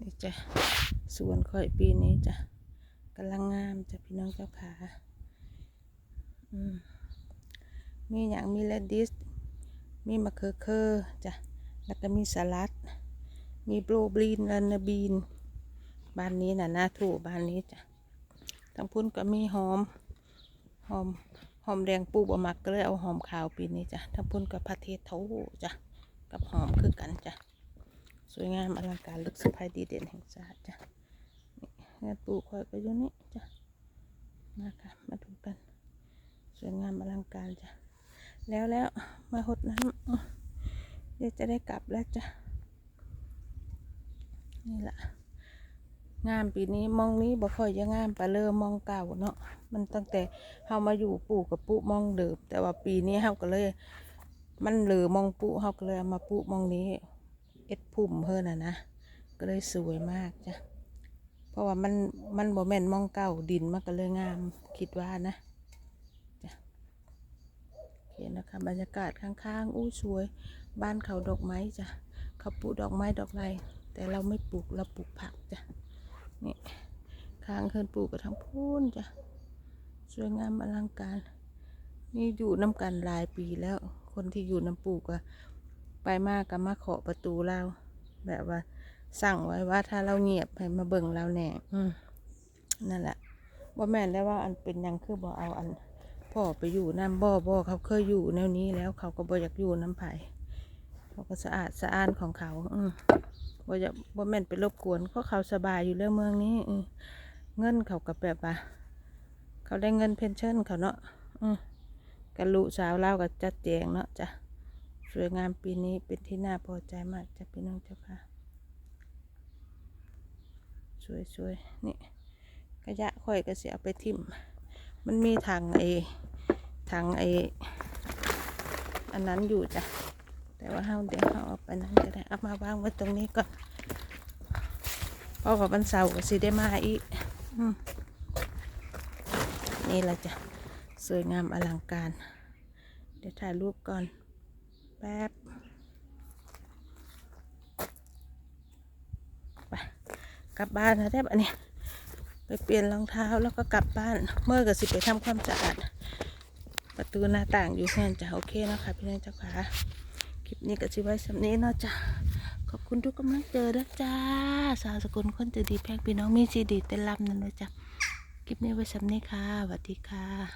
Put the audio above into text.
นี่จ้ะสวนค่อยปีนี้จ้ะกำลังงามจ้ะพี่น้องเจ้าขาอืมมีอย่างมีเลดดิส มีมะเขือเคอจ้ะ แล้วก็มีสลัด มีโบรบลีนลันนาบีน บ้านนี้น่ะน่าถูบ้านนี้จ้ะทั้งพุ่นก็มีหอม หอม หอมแดงปูบะมักก็เลยเอาหอมขาวปีนี้จ้ะทั้งพุ่นกับพระเทศเทาจ้ะ กับหอมคือกันจ้ะ สวยงามอลังการลึกสะพายดีเด่นแห่งชาติจ้ะนี่งานปลูกคอยก็อยู่นี่จ้ะมาค่ะมาดูกัน สวยงามอลังการจ้ะแล้วแล้วมาหดน้ำเดี๋ยวจะได้กลับแล้วจ้ะนี่แหละงามปีนี้มองนี้บ่ค่อยจะงามไปเลยมมองเก่าเนาะมันตั้งแต่เฮามาอยู่ปลูกกับปุมองเดิมแต่ว่าปีนี้เฮาก็เลย มันเหลือมองปุเฮาก็เลยมาปุมองนี้ เอ็ดพุ่มเพิ่นน่ะนะ ก็เลยสวยมากจ้ะ เพราะว่ามันมันบ่แม่นมองเก่าดินมันก็เลยงามคิดว่านะจ้ะโอเคนะคะบรรยากาศข้างๆ อู้สวย บ้านเขาดอกไม้จ้ะเขาปลูกดอกไม้ดอกไรแต่เราไม่ปลูกเราปลูกผักจ้ะนี่ข้างเคินปลูกกับทั้งพูนจ้ะสวยงามอลังการ นี่อยู่น้ำกันหลายปีแล้ว คนที่อยู่น้ำปลูกอะ ไปมากก็มาเคาะประตูเรา แบบว่า สั่งไว้ว่าถ้าเราเงียบให้มาเบิ่งเราแหน่อืนั่นแหละบ่แม่นได้ว่าอันเป็นยังคือบ่เอาอันพ่อไปอยู่น้ำบ่อบ่อเขาเคยอยู่แนวนี้แล้วเขาก็บ่อยากอยู่น้ำไผ่เขาก็สะอาดสะอ้านของเขา อืมบ่อยากบ่แม่นไปรบกวนเพราะเขาสบายอยู่เรื่องเมืองนี้อืเงินเขาก็แบบว่าเขาได้เงินเพนชั่นเขาเนาะอืมกันลูสาวเล่ากับจัดแจงเนาะจ้ะ สวยงามปีนี้เป็นที่น่าพอใจมากจ้ะพี่น้องเจ้าค่ะ สวยๆ นี่กระยะค่อยก็เสียเอาไปทิ่ม มันมีถังไอถังไออันนั้นอยู่จ้ะ แต่ว่าเฮาเดี๋ยวเฮาเอาไปนั้นก็ได้เอามาวางไว้ตรงนี้ก่อนเพราะว่าวันเสาร์ก็สิได้มาอีกนี่แหละจ้ะ สวยงามอลังการ เดี๋ยวถ่ายรูปก่อน แป๊บกลับบ้านนะแทบอันนี้ไปเปลี่ยนรองเท้าแล้วก็กลับบ้าน เมื่อก็สิไปทำความสะอาด ประตูหน้าต่างอยู่แค่นจ้ะโอเคนะคะพี่น้องเจ้าขาคลิปนี้ก็สิไว้สำนี้เนาะจ้ะขอบคุณทุกกำลังเจอนะจ้า สาวสกุลคนใจะดีแพงพี่น้องมีซีดีเต้นลำนั่นเลยจ้ะคลิปนี้ไว้สำนี้ค่ะสวัสดีค่ะ